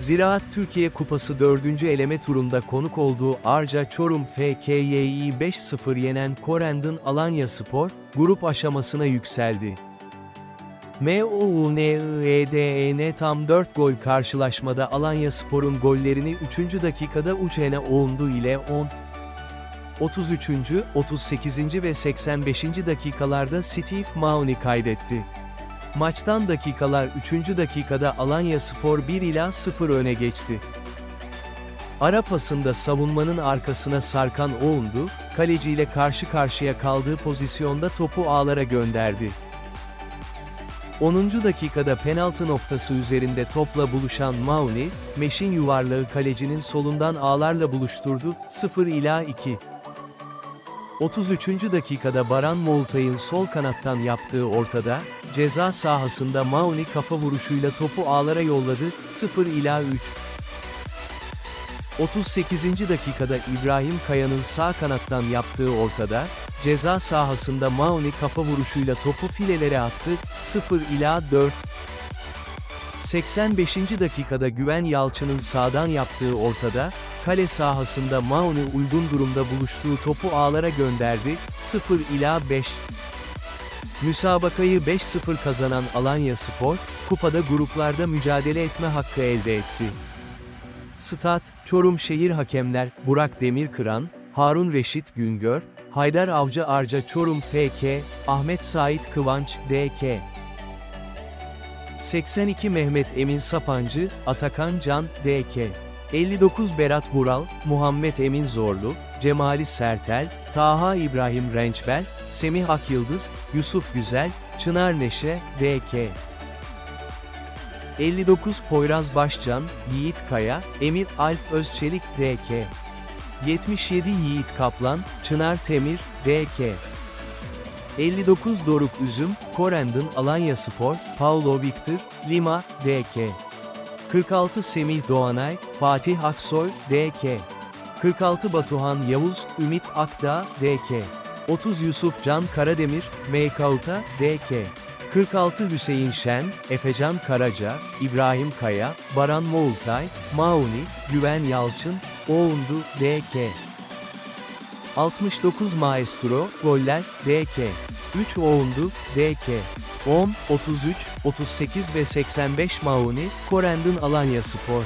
Ziraat Türkiye Kupası 4. eleme turunda konuk olduğu Arca Çorum FKY'yi 5-0 yenen Korendon Alanya Spor, grup aşamasına yükseldi. MOUNEEDN E tam 4 gol karşılaşmada Alanya Spor'un gollerini 3. dakikada Uçene Oğundu ile 10, 33., 38. ve 85. dakikalarda Steve Mauni kaydetti. Maçtan dakikalar 3. dakikada Alanya Spor 1 ila 0 öne geçti. Ara pasında savunmanın arkasına sarkan Oğundu, kaleciyle karşı karşıya kaldığı pozisyonda topu ağlara gönderdi. 10. dakikada penaltı noktası üzerinde topla buluşan Mauni, Meşin yuvarlağı kalecinin solundan ağlarla buluşturdu, 0 ila 2. 33. dakikada Baran Moğultay'ın sol kanattan yaptığı ortada, ceza sahasında Mauni kafa vuruşuyla topu ağlara yolladı, 0 ila 3. 38. dakikada İbrahim Kaya'nın sağ kanattan yaptığı ortada, ceza sahasında Mauni kafa vuruşuyla topu filelere attı, 0 ila 4. 85. dakikada Güven Yalçın'ın sağdan yaptığı ortada, kale sahasında Mauni uygun durumda buluştuğu topu ağlara gönderdi, 0 ila 5. Müsabakayı 5-0 kazanan Alanya Spor, kupada gruplarda mücadele etme hakkı elde etti. Stat, Çorum Şehir Hakemler, Burak Demirkıran, Harun Reşit Güngör, Haydar Avcı Arca Çorum FK, Ahmet Sait Kıvanç DK. 82 Mehmet Emin Sapancı, Atakan Can DK. 59 Berat Vural, Muhammed Emin Zorlu, Cemali Sertel, Taha İbrahim Rençbel, Semih Akyıldız, Yusuf Güzel, Çınar Neşe, DK. 59 Poyraz Başcan, Yiğit Kaya, Emir Alp Özçelik DK. 77 Yiğit Kaplan, Çınar Temir, DK. 59 Doruk Üzüm, Korendon Alanya Spor, Paulo Victor, Lima, DK. 46 Semih Doğanay, Fatih Aksoy, DK. 46 Batuhan Yavuz, Ümit Akdağ, DK. 30 Yusuf Can Karademir, Meykauta, DK. 46 Hüseyin Şen, Efecan Karaca, İbrahim Kaya, Baran Moğultay, Mauni, Güven Yalçın, Oğundu, DK. 69 Maestro, Goller, DK. 3 Oğundu, DK. 10, 33, 38 ve 85 Mauni, Korendon Alanya Spor.